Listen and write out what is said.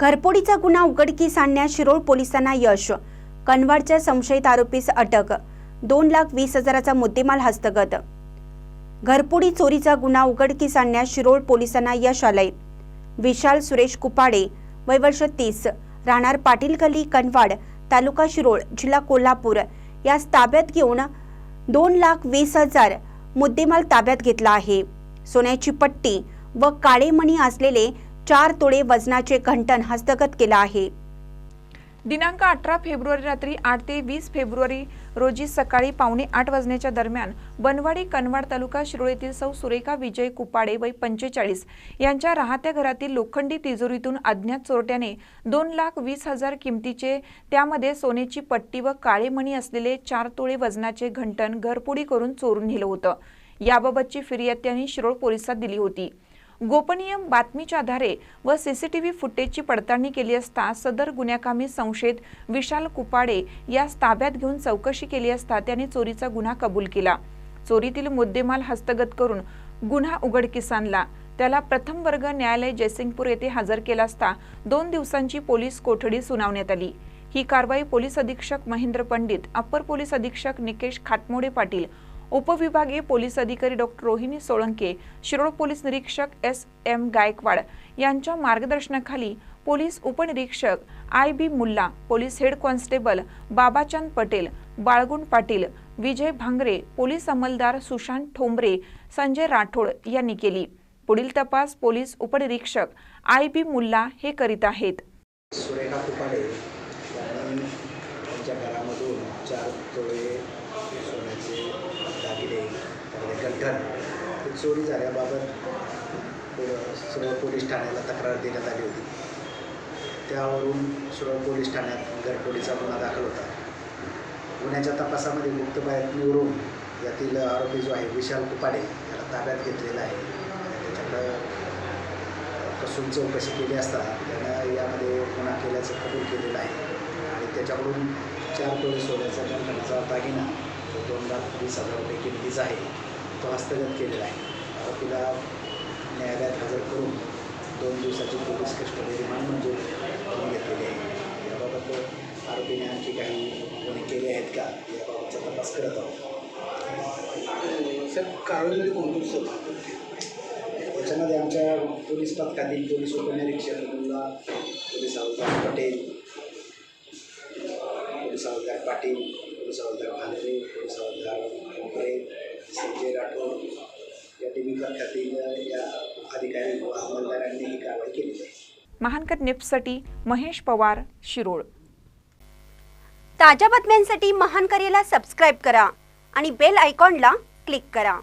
घरपोडीचा गुन्हा उघडकीस आणण्यात शिरोळ पोलिसांना यश. कनवाडच्या संशयित आरोपीस अटक. दोन लाख वीस हजाराचा मुद्देमाल हस्तगत. घरपोडी चोरीचा गुन्हा उघडकीस आणण्यात शिरोळ पोलिसांना यश आलंय. विशाल सुरेश कुपाडे वय वर्ष तीस राहणार पाटील गल्ली कनवाड तालुका शिरोळ जिल्हा कोल्हापूर. यास ताब्यात घेऊन दोन लाख वीस हजार मुद्देमाल ताब्यात घेतला आहे. सोन्याची पट्टी व काळे मणी असलेले चार तोडे वजनाचे घंटन हस्तगत केलं आहे. दिनांक अठरा फेब्रुवारी रात्री आठ ते वीस फेब्रुवारी रोजी सकाळी पावणे आठ वाजण्याच्या दरम्यान बनवाडी कनवाड तालुका शिरोळीतील सौ सुरेखा विजय कुपाडे वय पंचेचाळीस यांच्या राहत्या घरातील लोखंडी तिजोरीतून अज्ञात चोरट्याने दोन लाख वीस हजार किमतीचे त्यामध्ये सोन्याची पट्टी व काळे मणी असलेले चार तोळे वजनाचे घंटन घरपोडी करून चोरून नेलं होतं. याबाबतची फिर्याद त्यांनी शिरोळ पोलिसात दिली होती. गोपनीय बातमीच्या आधारे व सीसीटीव्ही फुटेजची पडताळणी केली असता सदर गुन्ह्याकामी संशयित विशाल कुपाडे यास ताब्यात घेऊन चौकशी केली असता त्याने चोरीचा गुन्हा कबूल केला. चोरीतील मुद्देमाल हस्तगत करून गुन्हा उघडकीस आणला. त्याला प्रथम वर्ग न्यायालय जयसिंगपूर येथे हजर केला असता दोन दिवसांची पोलीस कोठडी सुनावण्यात आली. ही कारवाई पोलीस अधीक्षक महेंद्र पंडित अप्पर पोलीस अधीक्षक निकेश खाटमोडे पाटील उपविभागीय पोलीस अधिकारी डॉक्टर रोहिणी सोळंके शिरोळ पोलीस निरीक्षक एस. एम. गायकवाड यांच्या मार्गदर्शनाखाली पोलीस उपनिरीक्षक I. B. Mulla police head constable Babachand Patel Balgun Patil Vijay Bhangare police अंमलदार Sushant Thombare Sanjay Rathod यांनी केली. पुढील तपास पोलीस उपनिरीक्षक आय. बी. मुल्ला हे करीत आहेत. सुरेखा कुपाडे यांनी त्यांच्या घरामधून चार तोळे सोन्याचे त्यामध्ये चोरी झाल्याबाबत सुरळ पोलीस ठाण्याला तक्रार देण्यात आली होती. त्यावरून सुरळ पोलीस ठाण्यात घरपोडीचा गुन्हा दाखल होता. गुन्ह्याच्या तपासामध्ये मुक्त बाहेर निवडून यातील आरोपी जो आहे विशाल कुपाडे याला ताब्यात घेतलेला आहे. त्याच्याकडं कसून चौकशी केली असता त्यानं यामध्ये गुन्हा केल्याचं कबूल केलेलं आहे. आणि त्याच्याकडून चार तोळे सोन्याचा गणपणाचा दागिना तो दोन लाख वीस हजार रुपये किमतीचा आहे. तो हस्तगत केलेला आहे. आरोपीला न्यायालयात हजर करून दोन दिवसाची पोलीस कस्टडी रिमांड मंजूर करून घेतलेली आहे. याबाबत आरोपीने आणखी काही गुन्हे केले आहेत का? याबाबतचा तपास करत आहोत. सर कारवाईमध्ये कोणकोणते सहभाग त्याच्यामध्ये आमच्या पोलीस पथकातील पोलीस उपनिरीक्षक पोलीस हवालदार पटेल पोलीस हवालदार पाटील पोलीस हवालदार भांगरे पोलीस हवालदार कोपरे संजय राठोड या टीव्ही पथकातील या अधिकारी व अंमलदारांनी ही कारवाई केलेली आहे. महानकर निफ्टसाठी महेश पवार शिरोळ. ताज्या बातम्यांसाठी महान करेला सबस्क्राईब करा आणि बेल आयकॉनला क्लिक करा.